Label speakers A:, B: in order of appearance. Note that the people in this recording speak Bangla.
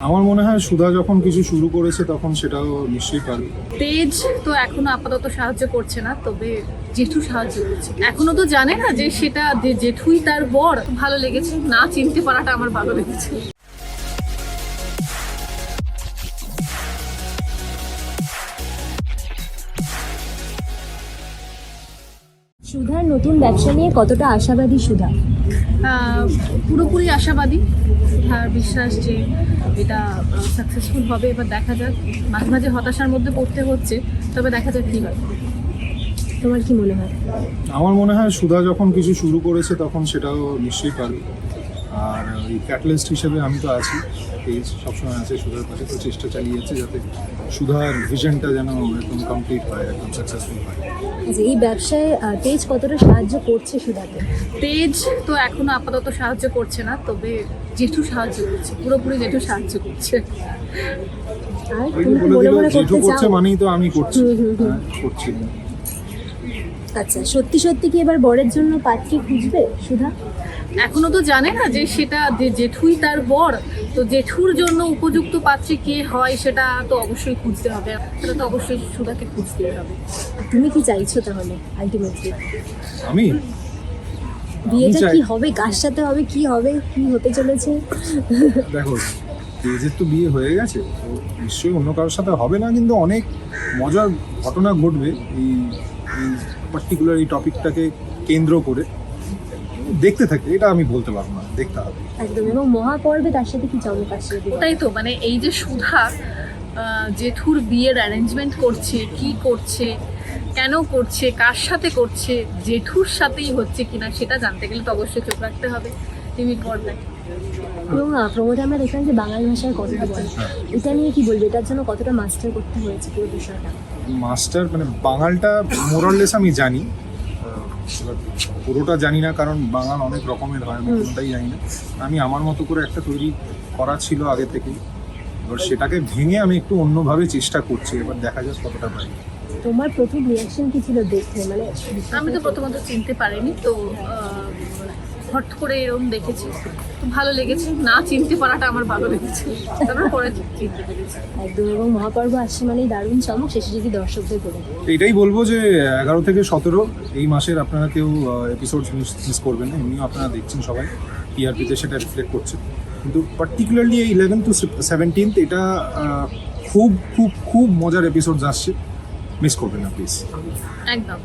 A: আমার মনে হয় সুধা যখন কিছু শুরু করেছে তখন সেটাও নিশ্চয়ই পারবে।
B: তেজ তো এখনও আপাতত সাহায্য করছে না তবে জেঠু সাহায্য করছে। এখনও তো জানে না যে সেটা যে জেঠুই তার বর ভালো লেগেছে। না চিনতে পারাটা আমার ভালো লেগেছে।
C: সুধার নতুন ব্যবসা নিয়ে কতটা আশাবাদী সুধা?
B: আহ, পুরোপুরি আশাবাদী। আর বিশ্বাস যে এটা সাকসেসফুল হবে, এবার দেখা যাক। মাঝে মাঝে হতাশার মধ্যে পড়তে হচ্ছে, তবে দেখা যাক কী হয়।
C: তোমার কি মনে হয়?
A: আমার মনে হয় সুধা যখন কিছু শুরু করেছে, তখন সেটাও নিশ্চয়ই পারবে। আর এই ক্যাটালিস্ট হিসেবে আমি তো আছি। পেজ সবসময় আছে সুধার পাশে তো চেষ্টা চালিয়ে যাচ্ছে যাতে সুধার ভিশনটা যেন একদম কমপ্লিট হয় একদম সাকসেসফুল হয়।
C: আচ্ছা এই ব্যবসায় তেজ কতটা সাহায্য করছে সুধাকে?
B: তেজ তো এখনও আপাতত সাহায্য করছে না তবে জেঠু সাহায্য করছে পুরোপুরি জেঠু সাহায্য করছে।
C: মনে মনে
A: জেঠু করছে মানেই তো আমি করছি। হ্যাঁ করছি।
C: আচ্ছা সত্যি সত্যি কি এবার বরের জন্য পাত্রী খুঁজবে সুধা?
B: এখনও তো জানে না যে সেটা যে জেঠুই তার বর তো জেঠুর জন্য উপযুক্ত পাত্রী কে হয় সেটা তো অবশ্যই খুঁজতে হবে। সেটা তো অবশ্যই সুধাকে খুঁজতে হবে।
C: তুমি কি চাইছো তাহলে আলটিমেটলি
A: আমি?
C: বিয়েটা কি হবে? কার সাথে হবে? কি হবে? কি হতে চলেছে?
A: দেখো তেজের তো বিয়ে হয়ে গেছে তো নিশ্চয়ই অন্য কারোর সাথে হবে না কিন্তু অনেক মজার ঘটনা ঘটবে এই পার্টিকুলার এই টপিকটাকে কেন্দ্র করে। দেখতে থাকে এটা আমি বলতে পারব না দেখতে হবে।
C: একদম এবং মহাপর্বে তার সাথে কি চমক আসবে
B: ওটাই তো মানে এই যে সুধা জেঠুর বিয়ের অ্যারেঞ্জমেন্ট করছে কি করছে কেন করছে কার সাথে করছে জেঠুর সাথেই হচ্ছে কিনা সেটা জানতে গেলে তো অবশ্যই চোখ রাখতে হবে টিভির পর্দায়।
C: এবং প্রমোদে আমরা দেখলাম যে বাঙালি ভাষায় কথা বলে
A: হ্যাঁ।
C: এটা নিয়ে কি বলবে? এটার জন্য কতটা মাস্টার করতে হয়েছে পুরো বিষয়টা?
A: মাস্টার মানে বাঙালটা মোরাললেস আমি জানি এবার পুরোটা জানি না কারণ বাগান অনেক রকমের হয় আমি কোনটাই জানি না। আমি আমার মতো করে একটা তৈরি করা ছিল আগে থেকে। এবার সেটাকে ভেঙে আমি একটু অন্যভাবে চেষ্টা করছি এবার দেখা যাক কতটা পারি
C: তোমার প্রথম রিয়াকশন কি ছিল দেখে মানে
B: আমি তো প্রথমত চিনতে পারিনি তো হট করে এরকম দেখেছি। তো ভালো লেগেছে। না চিনতে পারাটা আমার ভালো লেগেছে। তারপর পরে চিনতে পেরেছি।
C: একদম এবং মহাপর্ব আসছে মানেই দারুণ চমক শেষে যদি দর্শকদের বলে
A: এটাই বলব যে এগারো থেকে সতেরো এই মাসের আপনারা কেউ এপিসোড মিস করবেন না। এমনিও আপনারা দেখছেন সবাই। টিআরপিতে সেটা রিফ্লেক্ট করছে। কিন্তু পার্টিকুলারলি এই ইলেভেন টু সেভেন্টিন্থ এটা খুব খুব খুব মজার এপিসোড আসছে। মিস করবেন না প্লিজ
B: একদম।